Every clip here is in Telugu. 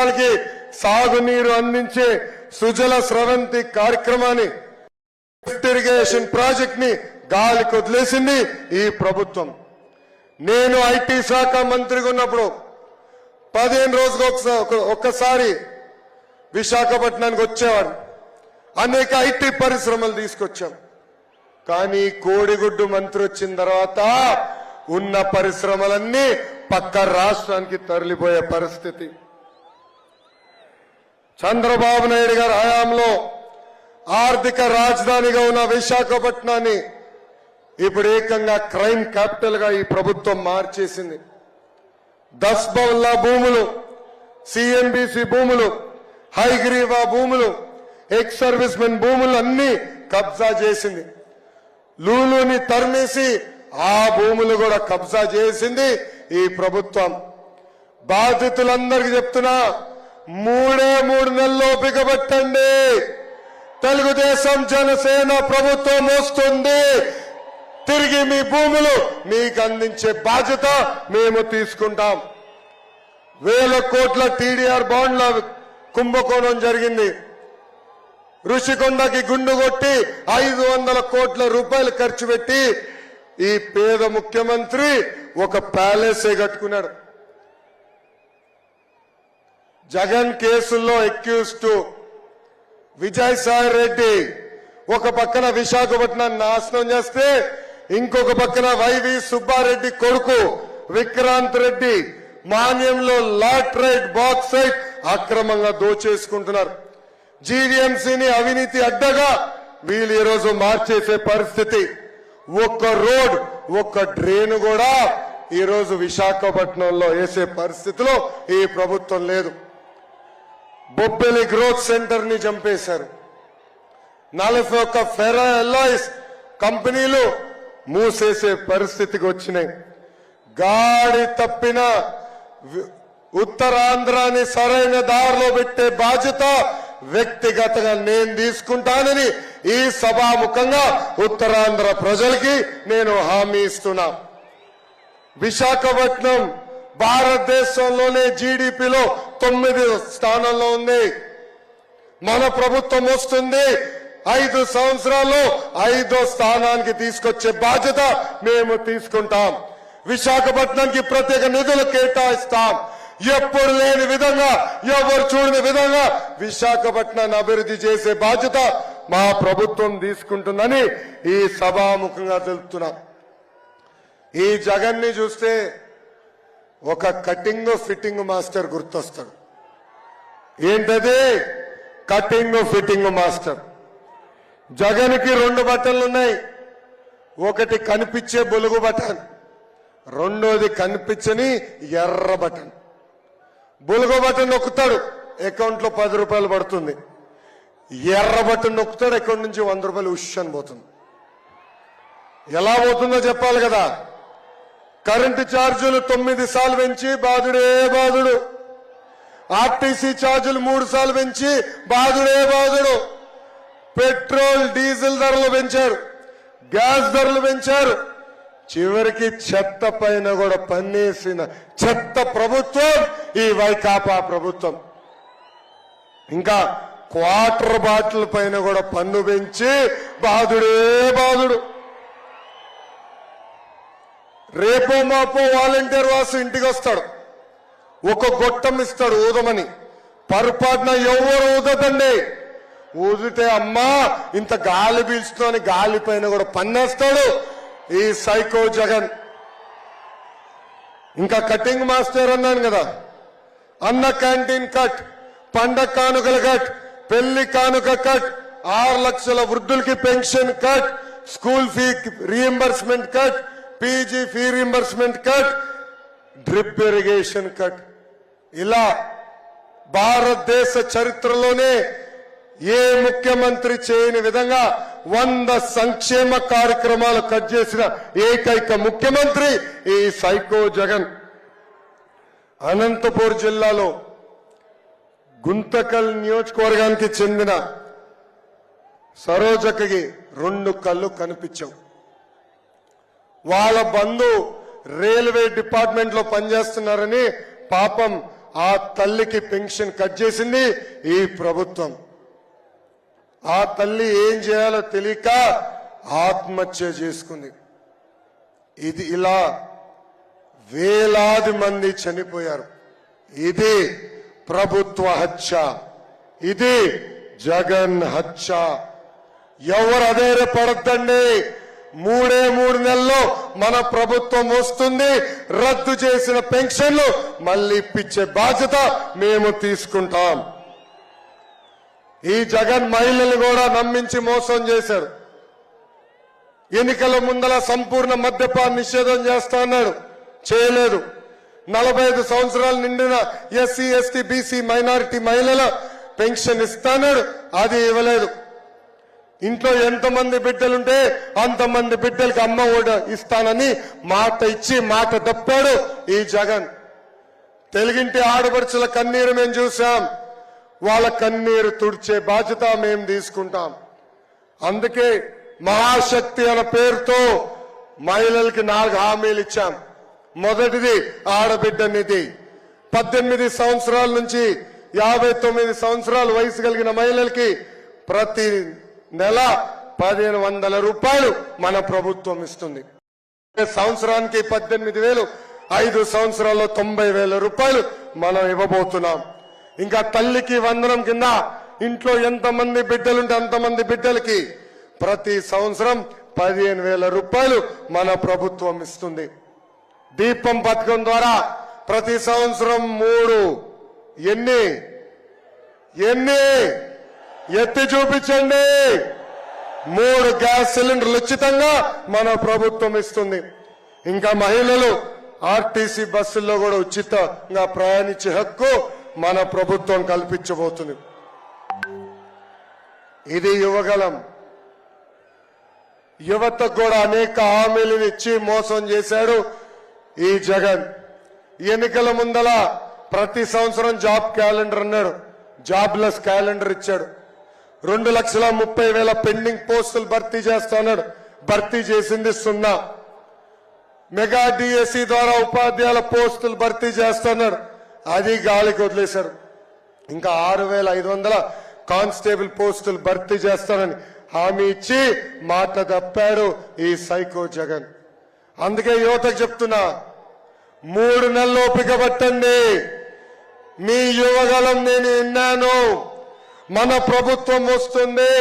వాళ్ళకి సాగునీరు అందించే సుజల స్రవంతి కార్యక్రమాన్ని ఇరిగేషన్ ప్రాజెక్ట్ని గాలికి వదిలేసింది ఈ ప్రభుత్వం. నేను ఐటీ శాఖ మంత్రిగా ఉన్నప్పుడు పదిహేను రోజులకు ఒక్కసారి విశాఖపట్నానికి వచ్చేవాడు అనేక ఐటీ పరిశ్రమలు తీసుకొచ్చాం. కానీ కోడిగుడ్డు మంత్రి వచ్చిన తర్వాత ఉన్న పరిశ్రమలన్నీ పక్క రాష్ట్రానికి తరలిపోయే పరిస్థితి. చంద్రబాబు నాయుడు గారి హయాంలో ఆర్థిక రాజధానిగా ఉన్న విశాఖపట్నాన్ని ఇప్పుడు ఏకంగా క్రైమ్ క్యాపిటల్గా ఈ ప్రభుత్వం మార్చేసింది. దస్బౌల్లా భూములు సిఎంబిసి భూములు హైగ్రీవా భూములు ఎక్స్ సర్వీస్ మెన్ భూములు అన్ని కబ్జా చేసింది. లూలుని తరిమేసి ఆ భూములు కూడా కబ్జా చేసింది ఈ ప్రభుత్వం. బాధితులందరికీ చెప్తున్నా మూడే మూడు నెలలు ఓపిక పట్టండి. తెలుగుదేశం జనసేన ప్రభుత్వం వస్తుంది. తిరిగి మీ భూములు మీకు అందించే బాధ్యత మేము తీసుకుంటాం. వేల కోట్ల టీడీఆర్ బాండ్ల కుంభకోణం జరిగింది. ఋషికొండకి గుండు కొట్టి ఐదు వందల కోట్ల రూపాయలు ఖర్చు పెట్టి ఈ పేద ముఖ్యమంత్రి ఒక ప్యాలెసే కట్టుకున్నాడు. జగన్ కేసుల్లో ఎక్యూస్డ్ విజయసాయి రెడ్డి ఒక పక్కన విశాఖపట్నం నాశనం చేస్తే ఇంకొక పక్కన వైవి సుబ్బారెడ్డి కొడుకు విక్రాంత్ రెడ్డి మాన్యంలో లాట్రైట్ బాక్సైట్ అక్రమంగా దోచేసుకుంటున్నారు. జీవీఎంసీని అవినీతి అడ్డగా వీళ్ళు ఈరోజు మార్చేసే పరిస్థితి. ఒక్క రోడ్ ఒక్క డ్రైన్ కూడా ఈరోజు విశాఖపట్నంలో వేసే పరిస్థితిలో ఈ ప్రభుత్వం లేదు. బొబ్బెలి గ్రోత్ సెంటర్ని చంపేశారు. నలభై ఒక్క ఫెరా ఎల్లాయిస్ కంపెనీలు మూసేసే పరిస్థితికి వచ్చినాయి. గాడి తప్పిన ఉత్తరాంధ్రాన్ని ఉత్తరాంధ్రాని సరైన దారిలో పెట్టే బాధ్యత వ్యక్తిగతంగా నేను తీసుకుంటానని ఈ సభాముఖంగా ఉత్తరాంధ్ర ప్రజలకి నేను హామీ ఇస్తున్నా. విశాఖపట్నం భారతదేశంలోనే జీడిపిలో తొమ్మిది స్థానంలో ఉంది. మన ప్రభుత్వం వస్తుంది. ఐదు సంవత్సరాల్లో ఐదో స్థానానికి తీసుకొచ్చే బాధ్యత మేము తీసుకుంటాం. విశాఖపట్నంకి ప్రత్యేక నిధులు కేటాయిస్తాం. ఎప్పుడు లేని విధంగా ఎవరు చూడని విధంగా విశాఖపట్నాన్ని అభివృద్ధి చేసే బాధ్యత మా ప్రభుత్వం తీసుకుంటుందని ఈ సభాముఖంగా తెలుపుతున్నాం. ఈ జగన్ని చూస్తే ఒక కటింగ్ ఫిట్టింగ్ మాస్టర్ గుర్తొస్తాడు. ఏంటది? కటింగ్ ఫిట్టింగ్ మాస్టర్ జగన్కి రెండు బటన్లు ఉన్నాయి. ఒకటి కనిపించే బొలుగు బటన్ రెండోది కనిపించని ఎర్ర బటన్. బొలుగు బటన్ నొక్కుతాడు అకౌంట్లో పది రూపాయలు పడుతుంది. ఎర్ర బటన్ నొక్కుతాడు అకౌంట్ నుంచి వంద రూపాయలు ఉష్ అని పోతుంది. ఎలా పోతుందో చెప్పాలి కదా? కరెంటు ఛార్జీలు తొమ్మిది సార్లు పెంచి బాధుడే బాధుడు. ఆర్టీసీ ఛార్జీలు మూడు సార్లు పెంచి బాధుడే బాధుడు. పెట్రోల్ డీజిల్ ధరలు పెంచారు. గ్యాస్ ధరలు పెంచారు. చివరికి చెత్త పైన కూడా పన్నేసిన చెత్త ప్రభుత్వం ఈ వైకాపా ప్రభుత్వం. ఇంకా క్వార్టర్ బాటిల్ పైన కూడా పన్ను పెంచి బాధుడే బాధుడు. రేపో మాపో వాలంటీర్ వాసు ఇంటికి వస్తాడు ఒక గొట్టం ఇస్తాడు ఊదమని. పొరపాటున ఎవరు ఊదదండి. ఊదితే అమ్మా ఇంత గాలి పీల్చుకొని గాలి పైన కూడా పన్నేస్తాడు ఈ సైకో జగన్. ఇంకా కటింగ్ మాస్టర్ అన్నాను కదా. అన్న క్యాంటీన్ కట్ పండగ కానుకల కట్ పెళ్ళి కానుక కట్ ఆరు లక్షల వృద్ధులకి pension cut school fee reimbursement cut PG fee reimbursement cut drip irrigation cut. ఇలా భారతదేశ చరిత్రలోనే ఏ ముఖ్యమంత్రి చేయని విధంగా వంద సంక్షేమ కార్యక్రమాలు కట్ చేసిన ఏకైక ముఖ్యమంత్రి ఈ సైకో జగన్. అనంతపూర్ జిల్లాలో గుంతకల్ నియోజకవర్గానికి చెందిన సరోజకకి రెండు కళ్ళు కనిపించవు. వాళ్ళ బంధు రైల్వే డిపార్ట్మెంట్లో పనిచేస్తున్నారని పాపం ఆ తల్లికి పెన్షన్ కట్ చేసింది ఈ ప్రభుత్వం. ఆ తల్లి ఏం చేయాలో తెలియక ఆత్మహత్య చేసుకుంది. ఇది ఇలా వేలాది మంది చనిపోయారు. ఇది ప్రభుత్వ హత్య. ఇది జగన్ హత్య. ఎవరు అధైర్యపడద్దండి? మూడే మూడు నెలల్లో మన ప్రభుత్వం వస్తుంది. రద్దు చేసిన పెన్షన్లు మళ్ళీ ఇప్పించే బాధ్యత మేము తీసుకుంటాం. ఈ జగన్ మహిళలు కూడా నమ్మించి మోసం చేశారు ఎన్నికల ముందల సంపూర్ణ మద్యపాన నిషేధం చేస్తా అన్నాడు. చేయలేదు. నలభై ఐదు సంవత్సరాలు నిండిన ఎస్సీ ఎస్టీ బీసీ మైనారిటీ మహిళల పెన్షన్ ఇస్తాడు అది ఇవ్వలేదు. ఇంట్లో ఎంతమంది బిడ్డలుంటే అంతమంది బిడ్డలకి అమ్మ ఓడ ఇస్తానని మాట ఇచ్చి మాట తప్పాడు ఈ జగన్. తెలుగింటి ఆడపడుచుల కన్నీరు మేము చూసాం వాళ్ళ కన్నీరు తుడిచే బాధ్యత మేము తీసుకుంటాం. అందుకే మహాశక్తి అనే పేరుతో మహిళలకి నాలుగు హామీలు ఇచ్చాం. మొదటిది ఆడబిడ్డ నిధి. పద్దెనిమిది సంవత్సరాల నుంచి యాభై తొమ్మిది సంవత్సరాల వయసు కలిగిన మహిళలకి ప్రతి నెల పదిహేను వందల రూపాయలు మన ప్రభుత్వం ఇస్తుంది. సంవత్సరానికి పద్దెనిమిది వేలు ఐదు సంవత్సరాల్లో తొంభై వేల రూపాయలు మనం ఇవ్వబోతున్నాం. ఇంకా తల్లికి వందనం కింద ఇంట్లో ఎంతమంది బిడ్డలుంటే అంతమంది బిడ్డలకి ప్రతి సంవత్సరం పదిహేను వేల రూపాయలు మన ప్రభుత్వం ఇస్తుంది. దీపం పథకం ద్వారా ప్రతి సంవత్సరం మూడు ఎన్ని ఎన్ని ఎత్తి చూపించండి. మూడు గ్యాస్ సిలిండర్లు ఉచితంగా మన ప్రభుత్వం ఇస్తుంది. ఇంకా మహిళలు ఆర్టీసీ బస్సుల్లో కూడా ఉచితంగా ప్రయాణించే హక్కు మన ప్రభుత్వం కల్పించబోతుంది. ఇది యువగలం యువతకు కూడా అనేక హామీలను ఇచ్చి మోసం చేశాడు ఈ జగన్. ఎన్నికల ముందల ప్రతి సంవత్సరం జాబ్ క్యాలెండర్ అన్నాడు. జాబ్లెస్ క్యాలెండర్ ఇచ్చాడు. రెండు లక్షల ముప్పై వేల పెండింగ్ పోస్టులు భర్తీ చేస్తున్నాడు భర్తీ చేసింది సున్నా. మెగా డిఎస్సి ద్వారా ఉపాధ్యాయుల పోస్టులు భర్తీ చేస్తున్నాడు. అది గాలికి వదిలేశారు. ఇంకా ఆరు వేల ఐదు వందల కానిస్టేబుల్ పోస్టులు భర్తీ చేస్తానని హామీ ఇచ్చి మాట తప్పాడు ఈ సైకో జగన్. అందుకే యువతకు చెప్తున్నా మూడు నెలలు ఓపిక పట్టండి. మీ యువగలం నేను విన్నాను. మన ప్రభుత్వం వస్తుంది.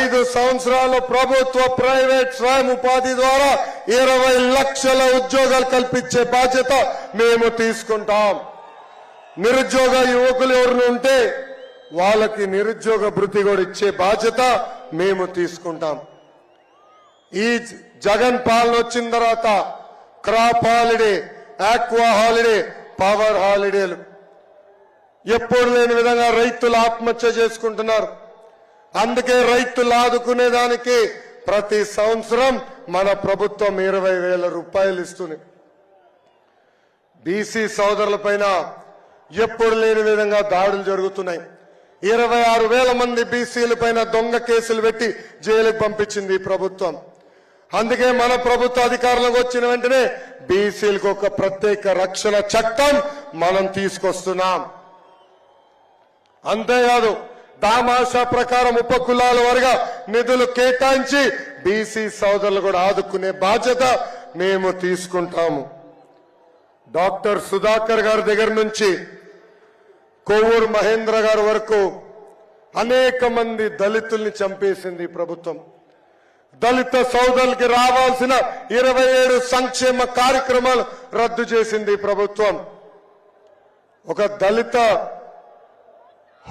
ఐదు సంవత్సరాల ప్రభుత్వ ప్రైవేట్ స్వయం ఉపాధి ద్వారా ఇరవై లక్షల ఉద్యోగాలు కల్పించే బాధ్యత మేము తీసుకుంటాం. నిరుద్యోగ యువకులు ఎవరు ఉంటే వాళ్ళకి నిరుద్యోగ భృతి కూడా ఇచ్చే బాధ్యత మేము తీసుకుంటాం. ఈ జగన్ పాలన వచ్చిన తర్వాత crop holiday aqua holiday power హాలిడేలు. ఎప్పుడు లేని విధంగా రైతులు ఆత్మహత్య చేసుకుంటున్నారు. అందుకే రైతులు ఆదుకునేదానికి ప్రతి సంవత్సరం మన ప్రభుత్వం ఇరవై వేల రూపాయలు ఇస్తుంది. బీసీ సోదరుల పైన ఎప్పుడు లేని విధంగా దాడులు జరుగుతున్నాయి. ఇరవై ఆరు వేల మంది బీసీల పైన దొంగ కేసులు పెట్టి జైలుకు పంపించింది ఈ ప్రభుత్వం. అందుకే మన ప్రభుత్వ అధికారంలోకి వచ్చిన వెంటనే బీసీలకు ఒక ప్రత్యేక రక్షణ చట్టం మనం తీసుకొస్తున్నాం. అంతేకాదు దామాషా ప్రకారం ఉప కులాల వరగా నిధులు కేటాయించి బీసీ సోదరులు కూడా ఆదుకునే బాధ్యత మేము తీసుకుంటాము. డాక్టర్ సుధాకర్ గారి దగ్గర నుంచి కోవూరు మహేంద్ర గారి వరకు అనేక మంది దళితుల్ని చంపేసింది ప్రభుత్వం. దళిత సోదరులకి రావాల్సిన ఇరవై ఏడు సంక్షేమ కార్యక్రమాలు రద్దు చేసింది ప్రభుత్వం. ఒక దళిత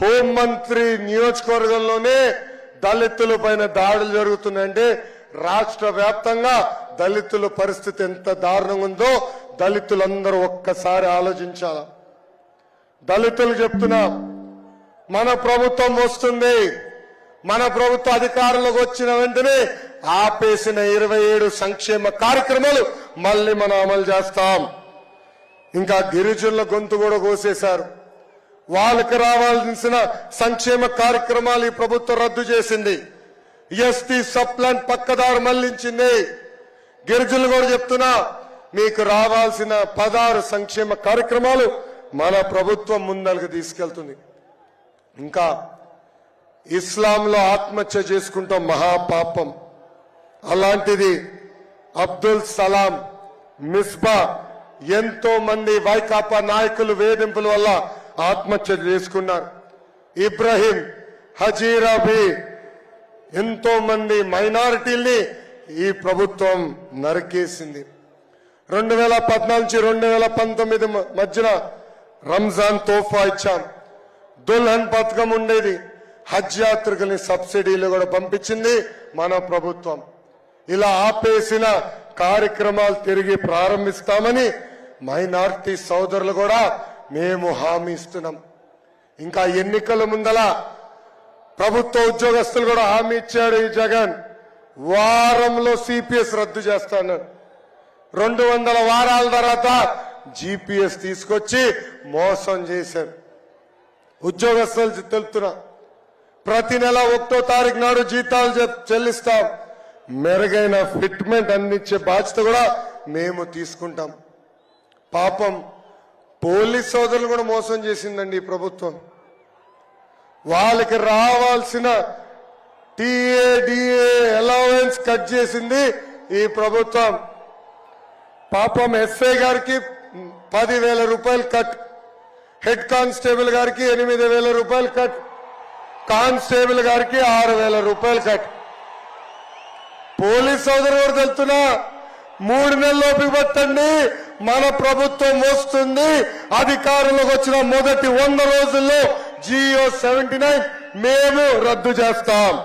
హోంమంత్రి నియోజకవర్గంలోనే దళితుల పైన దాడులు జరుగుతున్నాయంటే రాష్ట్ర వ్యాప్తంగా దళితుల పరిస్థితి ఎంత దారుణంగా ఉందో దళితులందరూ ఒక్కసారి ఆలోచించాల? దళితులు చెప్తున్నా మన ప్రభుత్వం వస్తుంది. మన ప్రభుత్వ అధికారంలోకి వచ్చిన వెంటనే ఆపేసిన ఇరవై ఏడు సంక్షేమ కార్యక్రమాలు మళ్ళీ మనం అమలు చేస్తాం. ఇంకా గిరిజనుల గొంతు కూడా కోసేశారు. వాళ్ళకి రావాల్సిన సంక్షేమ కార్యక్రమాలు ఈ ప్రభుత్వం రద్దు చేసింది. ఎస్టీ సప్లాన్ పక్కదారు మళ్ళించింది. గిరిజనులు కూడా చెప్తున్నా మీకు రావాల్సిన పదహారు సంక్షేమ కార్యక్రమాలు మన ప్రభుత్వం ముందరకు తీసుకెళ్తుంది. ఇంకా ఇస్లాంలో ఆత్మహత్య చేసుకుంటాం మహాపాపం. అలాంటిది అబ్దుల్ సలాం మిస్బా ఎంతో మంది వైకాపా నాయకులు వేధింపుల వల్ల ఆత్మహత్య చేసుకున్నారు ఇబ్రహీం హజీరాబీ ఎంతో మంది మైనారిటీల్ని ఈ ప్రభుత్వం నరికేసింది. రెండు వేల పద్నాలుగు నుంచి రెండు వేల పంతొమ్మిది మధ్యన రంజాన్ తోఫా ఇచ్చాం. దుల్హన్ పథకం ఉండేది. హజ్ యాత్రికుల్ని సబ్సిడీలు కూడా పంపించింది మన ప్రభుత్వం. ఇలా ఆపేసిన కార్యక్రమాలు తిరిగి ప్రారంభిస్తామని మైనార్టీ సోదరులు కూడా మేము హామీ ఇస్తున్నాం. ఇంకా ఎన్నికల ముందల ప్రభుత్వ ఉద్యోగస్తులు కూడా హామీ ఇచ్చాడు ఈ జగన్. వారంలో సిపిఎస్ రద్దు చేస్తాను. రెండు వందల వారాల తర్వాత జీపీఎస్ తీసుకొచ్చి మోసం చేశారు. ఉద్యోగస్తులు తెలుపుతున్నా ప్రతి నెల ఒకటో తారీఖు నాడు జీతాలు చెల్లిస్తాం. మెరుగైన ఫిట్మెంట్ అందించే బాధ్యత కూడా మేము తీసుకుంటాం. పాపం పోలీస్ సోదరులు కూడా మోసం చేసిందండి ఈ ప్రభుత్వం. వాళ్ళకి రావాల్సిన టీఏ డిఏ అలవెన్స్ కట్ చేసింది ఈ ప్రభుత్వం. పాపం ఎస్ఐ గారికి పదివేల రూపాయలు కట్ హెడ్ కానిస్టేబుల్ గారికి ఎనిమిది వేల రూపాయలు కట్ కానిస్టేబుల్ గారికి ఆరు వేల రూపాయలు కట్ పోలీస్ సోదరు కూడా తెలుతున్నా మూడు నెలలు పట్టండి మన ప్రభుత్వం వస్తుంది. అధికారంలోకి వచ్చిన మొదటి వంద రోజుల్లో జియో సెవెంటీ నైన్ మేము రద్దు చేస్తాం.